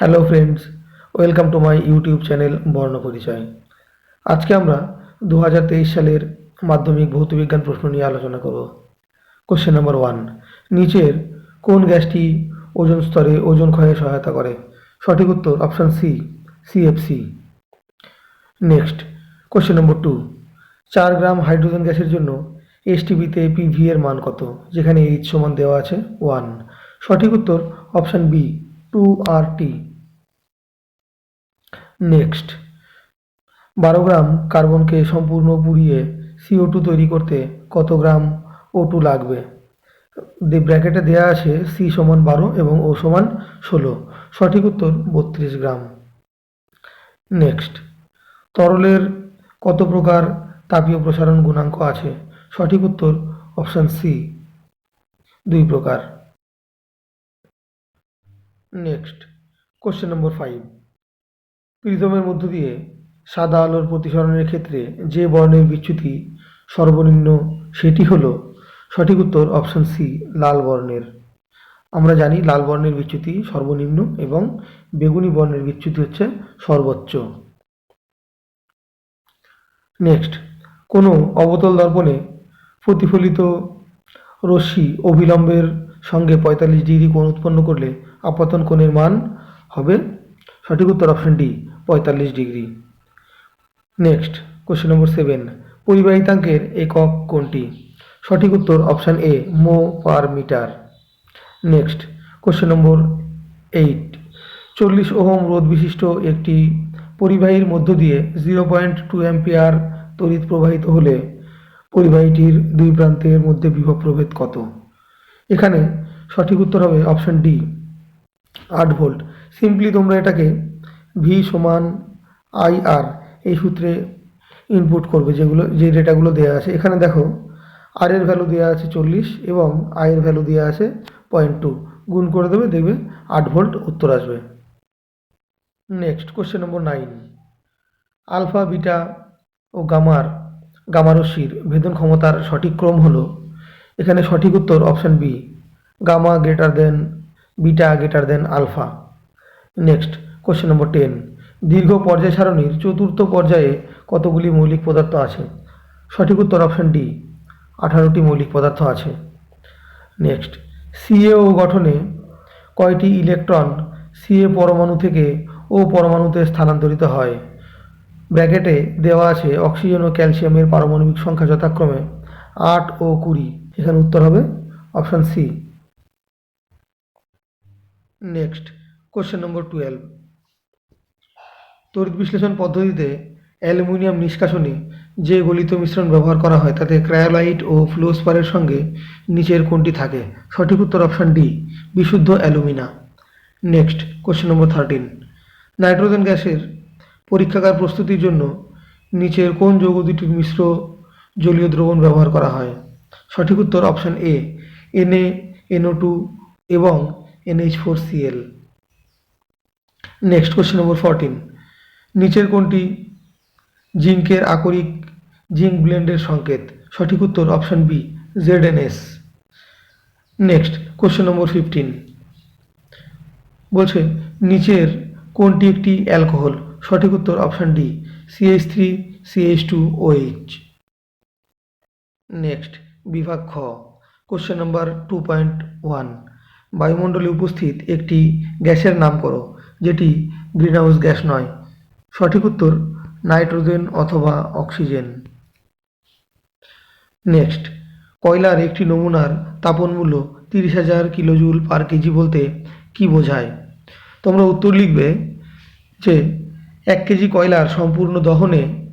Hello friends welcome to my YouTube channel Barna Parichay আজকে আমরা দু হাজার তেইশ সালের মাধ্যমিক ভৌতবিজ্ঞান প্রশ্ন নিয়ে আলোচনা করব। কোশ্চেন নাম্বার ওয়ান নিচের কোন গ্যাসটি ওজন স্তরে ওজন ক্ষয়ে সহায়তা করে? সঠিক উত্তর option C CFC next question number two চার গ্রাম হাইড্রোজেন গ্যাসের জন্য এসটিভিতে পিভি এর মান কত? যেখানে এইচ সমান দেওয়া আছে ওয়ান সঠিক উত্তর option B two R T next. বারো গ্রাম কার্বনকে সম্পূর্ণ পুড়িয়ে সিও টু তৈরি করতে কত গ্রাম ও টু লাগবে? ব্র্যাকেটে দেওয়া আছে সি সমান বারো এবং ও সমান ষোলো। সঠিক উত্তর বত্রিশ গ্রাম। নেক্সট। তরলের কত প্রকার তাপীয় প্রসারণ গুণাঙ্ক আছে? সঠিক উত্তর অপশান সি দুই প্রকার। নেক্সট। কোশ্চেন নম্বর ফাইভ প্রিজমের মধ্য দিয়ে সাদা আলোর প্রতিসরণের ক্ষেত্রে যে বর্ণের বিচ্যুতি সর্বনিম্ন সেটি হল সঠিক উত্তর অপশান সি, লাল বর্ণের। আমরা জানি লাল বর্ণের বিচ্যুতি সর্বনিম্ন এবং বেগুনি বর্ণের বিচ্যুতি হচ্ছে সর্বোচ্চ। নেক্সট, কোনো অবতল দর্পণে প্রতিফলিত রশ্মি অবিলম্বের সঙ্গে পঁয়তাল্লিশ ডিগ্রি কোণ উৎপন্ন করলে আপাতন কোণের মান হবে? সঠিক উত্তর অপশন ডি পঁয়তাল্লিশ degree. Next question number seven পরিবাহিতাঙ্কের একক কোনটি? সঠিক উত্তর option A mho per metre. Next question number eight চল্লিশ ওহম রোধ বিশিষ্ট একটি পরিবাহীর মধ্য দিয়ে জিরো পয়েন্ট টু অ্যাম্পিয়ার তড়িৎ প্রবাহিত হলে পরিবাহীটির দুই প্রান্তের মধ্যে বিভব প্রভেদ কত? এখানে সঠিক উত্তর হবে অপশান ডি আট ভোল্ট সিম্পলি তোমরা এটাকে ভি সমান আই আর এই সূত্রে ইনপুট করবে যেগুলো, যে ডেটাগুলো দেওয়া আছে। এখানে দেখো আর এর ভ্যালু দেওয়া আছে চল্লিশ এবং আই এর ভ্যালু দেওয়া আছে পয়েন্ট টু গুণ করে দেবে, দেখবে আট ভোল্ট উত্তর আসবে। Next question number nine alpha beta ও গামার গামারশ্মির ভেদন ক্ষমতার সঠিক ক্রম হলো, এখানে সঠিক উত্তর option B gamma greater than beta greater than alpha next question number ten দীর্ঘ পর্যায় সারণীর চতুর্থ পর্যায়ে কতগুলি মৌলিক পদার্থ আছে? সঠিক উত্তর অপশান ডি আঠারোটি মৌলিক পদার্থ আছে। নেক্সট সিএও গঠনে কয়টি ইলেকট্রন সিএ পরমাণু থেকে ও পরমাণুতে স্থানান্তরিত হয়? ব্র্যাকেটে দেওয়া আছে অক্সিজেন ও ক্যালসিয়ামের পারমাণবিক সংখ্যা যথাক্রমে আট ও কুড়ি। এখানে উত্তর হবে option C next question number twelve তড়িৎ বিশ্লেষণ পদ্ধতিতে অ্যালুমিনিয়াম নিষ্কাশনে যে গলিত মিশ্রণ ব্যবহার করা হয়, তাতে ক্রায়োলাইট ও ফ্লোসপারের সঙ্গে নিচের কোনটি থাকে। সঠিক উত্তর অপশান ডি, বিশুদ্ধ alumina. Next, question number thirteen. Nitrogen গ্যাসের পরীক্ষাগার প্রস্তুতির জন্য নিচের কোন যৌগ দুটি মিশ্র জলীয় দ্রবণ ব্যবহার করা হয়? সঠিক উত্তর option A, NA, NO two এবং NH four CL next, question number fourteen. নিচের কোনটি? জিঙ্কের আকরিক জিঙ্ক ব্লেন্ডের সংকেত। সঠিক উত্তর option B, Z N S. Next, question number fifteen. বলছে, নিচের কোনটি একটি অ্যালকোহল? সঠিক উত্তর option D CH three CH two OH next, বিভাগ খ। Question number two point one. বায়ুমণ্ডলে উপস্থিত একটি গ্যাসের নাম করো যেটি গ্রিনহাউস গ্যাস নয়। সঠিক উত্তর, নাইট্রোজেন অথবা অক্সিজেন। নেক্সট, কয়লার একটি নমুনার তাপন মূল্য তিরিশ হাজার কিলোজুল পার কেজি বলতে কি বোঝায়? তোমরা উত্তর লিখবে যে, এক কেজি কয়লার সম্পূর্ণ দহনে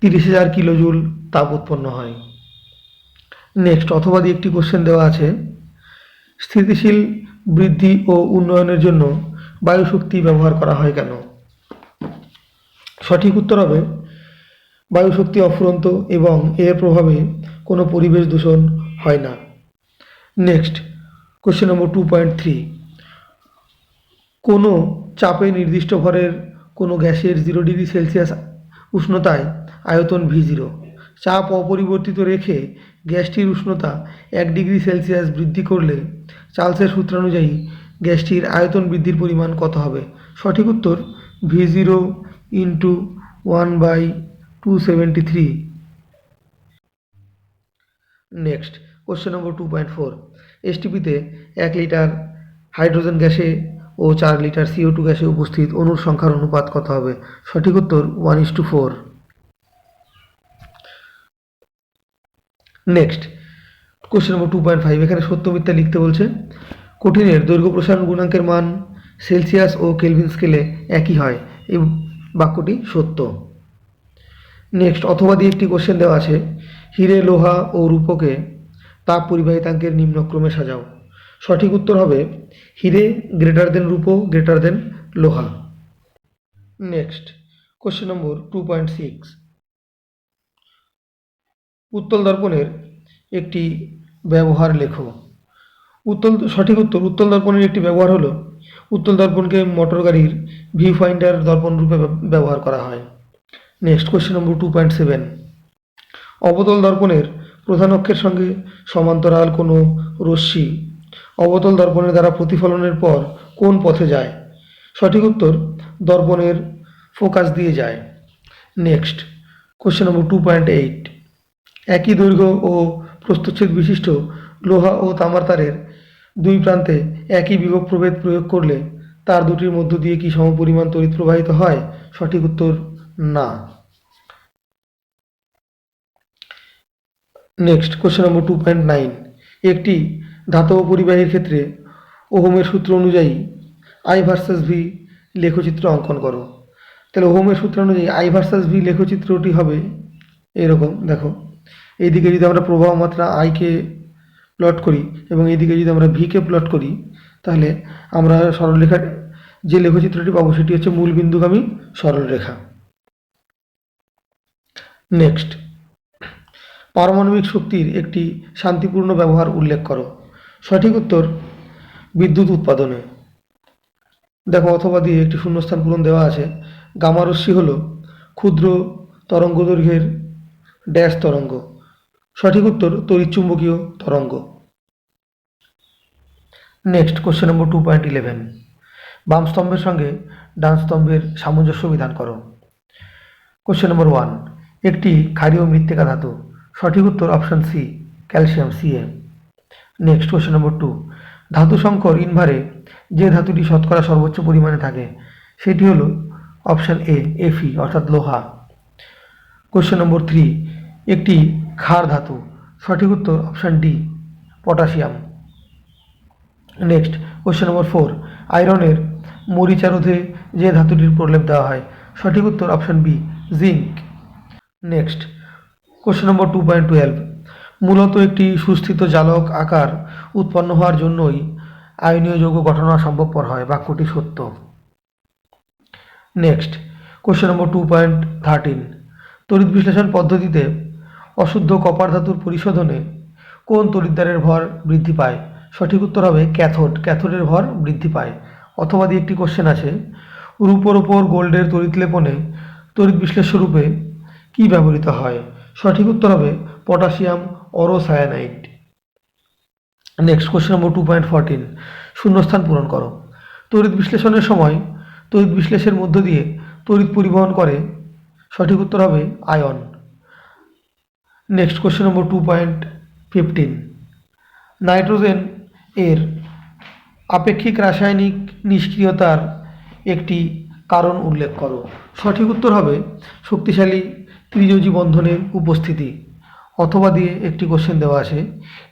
তিরিশ হাজার কিলোজুল তাপ উৎপন্ন হয়। নেক্সট, অথবা একটি কোশ্চেন দেওয়া আছে, স্থিতিশীল বৃদ্ধি ও উন্নয়নের জন্য বায়ুশক্তি ব্যবহার করা হয় কেন? সঠিক উত্তর হবে বায়ু শক্তি অফুরন্ত এবং এর প্রভাবে কোনো পরিবেশ দূষণ হয় না। Next question number two point three কোনো চাপে নির্দিষ্ট ভরের কোনো গ্যাসের জিরো ডিগ্রি সেলসিয়াস উষ্ণতায় আয়তন ভি জিরো চাপ অপরিবর্তিত রেখে গ্যাসটির উষ্ণতা এক ডিগ্রি সেলসিয়াস বৃদ্ধি করলে চার্লসের সূত্রানুযায়ী গ্যাসটির আয়তন বৃদ্ধির পরিমাণ কত হবে? সঠিক উত্তর V zero into one by two seventy three next question number two point four এসটিপিতে এক লিটার হাইড্রোজেন গ্যাসে ও চার লিটার সিও টু গ্যাসে উপস্থিত অণুর সংখ্যার অনুপাত কত হবে? সঠিক উত্তর one is two four next question number two point five এখানে সত্য মিথ্যা লিখতে বলছে, কঠিনের দৈর্ঘ্য প্রসারণ গুণাঙ্কের মান সেলসিয়াস ও কেলভিন স্কেলে একই হয়। বাক্যটি সত্য। নেক্সট অথবা দিয়ে একটি কোশ্চেন দেওয়া আছে, হিরে, লোহা ও রূপকে তাপ পরিবাহিতাঙ্কের নিম্নক্রমে সাজাও। সঠিক উত্তর হবে, হিরে গ্রেটার দেন রূপো গ্রেটার দেন লোহা। Next question number two point six উত্তল দর্পণের একটি ব্যবহার লেখো। উত্তল, সঠিক উত্তর, উত্তল দর্পণের একটি ব্যবহার হলো উত্তল দর্পণকে মোটর গাড়ির ভিউ ফাইন্ডার দর্পণ রূপে ব্যবহার করা হয়। Next question number two point seven অবতল দর্পণের প্রধান অক্ষের সঙ্গে সমান্তরাল কোনো রশ্মি অবতল দর্পণের দ্বারা প্রতিফলনের পর কোন পথে যায়? সঠিক উত্তর, দর্পণের ফোকাস দিয়ে যায়। Next question number two point eight একই দৈর্ঘ্য ও প্রস্থচ্ছেদ বিশিষ্ট লোহা ও তামার তারের দুই প্রান্তে একই বিভব প্রভেদ প্রয়োগ করলে তার দুটির মধ্য দিয়ে কি সমপরিমাণ তড়িৎ প্রবাহিত হয়? সঠিক উত্তর না। Next question number two point nine একটি ধাতব পরিবাহীর ক্ষেত্রে ওহমের সূত্র অনুযায়ী আই ভার্সাস ভি লেখচিত্র অঙ্কন করো। তাহলে ওহমের সূত্র অনুযায়ী আই ভার্সাস ভি লেখচিত্রটি হবে এরকম, দেখো। এইদিকে যদি আমরা প্রবাহ মাত্রা আইকে প্লট করি এবং এইদিকে যদি আমরা ভিকে প্লট করি, তাহলে আমরা সরলরেখার যে লেখচিত্রটি পাবো সেটি হচ্ছে মূল বিন্দুগামী সরলরেখা। নেক্সট পারমাণবিক শক্তির একটি শান্তিপূর্ণ ব্যবহার উল্লেখ করো। সঠিক উত্তর, বিদ্যুৎ উৎপাদনে। দেখো, অথবা দিয়ে একটি শূন্যস্থান পূরণ দেওয়া আছে। গামা রশ্মি হল ক্ষুদ্র তরঙ্গ দৈর্ঘ্যের ড্যাশ তরঙ্গ। সঠিক উত্তর, তড়িৎচুম্বকীয় তরঙ্গ। Next question number two point eleven বাম স্তম্ভের সঙ্গে ডান স্তম্ভের সামঞ্জস্য বিধান করো। কোশ্চেন নম্বর ওয়ান একটি ক্ষারীয় মৃত্তিকা ধাতু, সঠিক উত্তর option C calcium CA next question number two ধাতু সংকর ইনভারে যে ধাতুটি শতকরা সর্বোচ্চ পরিমাণে থাকে, সেটি হলো অপশান এ এফি অর্থাৎ লোহা। কোশ্চেন নম্বর থ্রি একটি ক্ষার ধাতু, সঠিক উত্তর option D potassium next question number four আয়রনের মরিচা রোধে যে ধাতুটির প্রলেপ দেওয়া হয়, সঠিক উত্তর option B zinc next question number two point twelve মূলত একটি সুস্থিত জালক আকার উৎপন্ন হওয়ার জন্যই আয়নীয় যৌগ গঠন হওয়া সম্ভবপর হয়, বাক্যটি সত্য। Next question number two point thirteen তড়িৎ বিশ্লেষণ পদ্ধতিতে অশুদ্ধ কপার ধাতুর পরিশোধনে কোন তড়িৎদ্বারের ভর বৃদ্ধি পায়? সঠিক উত্তর হবে ক্যাথোড। ক্যাথোডের ভর বৃদ্ধি পায়। অথবা দিয়ে একটি কোশ্চেন আছে, রূপোর ওপর গোল্ডের তড়িৎ লেপনে, তড়িৎ বিশ্লেষ্য রূপে কী ব্যবহৃত হয়? সঠিক উত্তর হবে potassium aurocyanide. Next question number two point fourteen শূন্যস্থান পূরণ করো। তড়িৎ বিশ্লেষণের সময় তড়িৎ বিশ্লেষের মধ্য দিয়ে তড়িৎ পরিবহন করে, সঠিক উত্তর হবে ion. Next question number two point fifteen nitrogen এর আপেক্ষিক রাসায়নিক নিষ্ক্রিয়তার একটি কারণ উল্লেখ করো। সঠিক উত্তর হবে শক্তিশালী ত্রিযোজী বন্ধনের উপস্থিতি অথবা দিয়ে একটি কোশ্চেন দেওয়া আছে।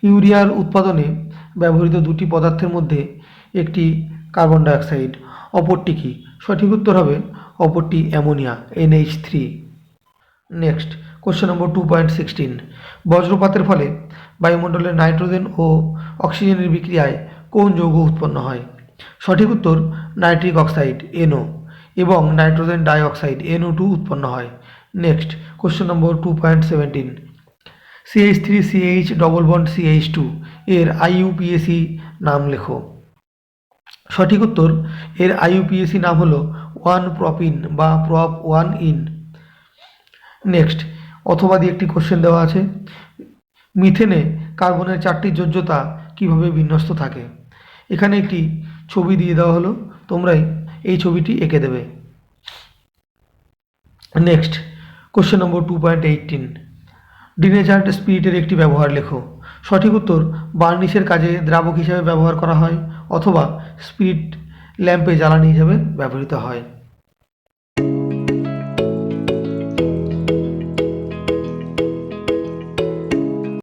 ইউরিয়ার উৎপাদনে ব্যবহৃত দুটি পদার্থের মধ্যে একটি কার্বন ডাইঅক্সাইড, অপরটি কি? সঠিক উত্তর হবে অপরটি ammonia NH three next question number two point sixteen বজ্রপাতের ফলে বায়ুমণ্ডলের নাইট্রোজেন ও অক্সিজেনের বিক্রিয়ায় কোন যৌগ উৎপন্ন হয়? সঠিক উত্তর, নাইট্রিক অক্সাইড এনও এবং নাইট্রোজেন ডাইঅক্সাইড এনও টু উৎপন্ন হয়। Next, question number two point seventeen CH three CH double bond CH two এর আইইউপিএসি নাম লেখো। সঠিক উত্তর, এর আইইউপিএসি নাম হলো ওয়ান প্রপিন বা প্রপ ওয়ান ইন নেক্সট, অথবা দিয়ে একটি কোশ্চেন দেওয়া আছে। মিথেনে কার্বনের চারটি যোজ্যতা কীভাবে বিন্যস্ত থাকে? এখানে একটি ছবি দিয়ে দেওয়া হলো, তোমরাই এই ছবিটি এঁকে দেবে। Next, question number two point eighteen denatured স্পিরিটের একটি ব্যবহার লেখো। সঠিক উত্তর, বার্নিশের কাজে দ্রাবক হিসাবে ব্যবহার করা হয় অথবা স্পিরিট ল্যাম্পে জ্বালানি হিসাবে ব্যবহৃত হয়।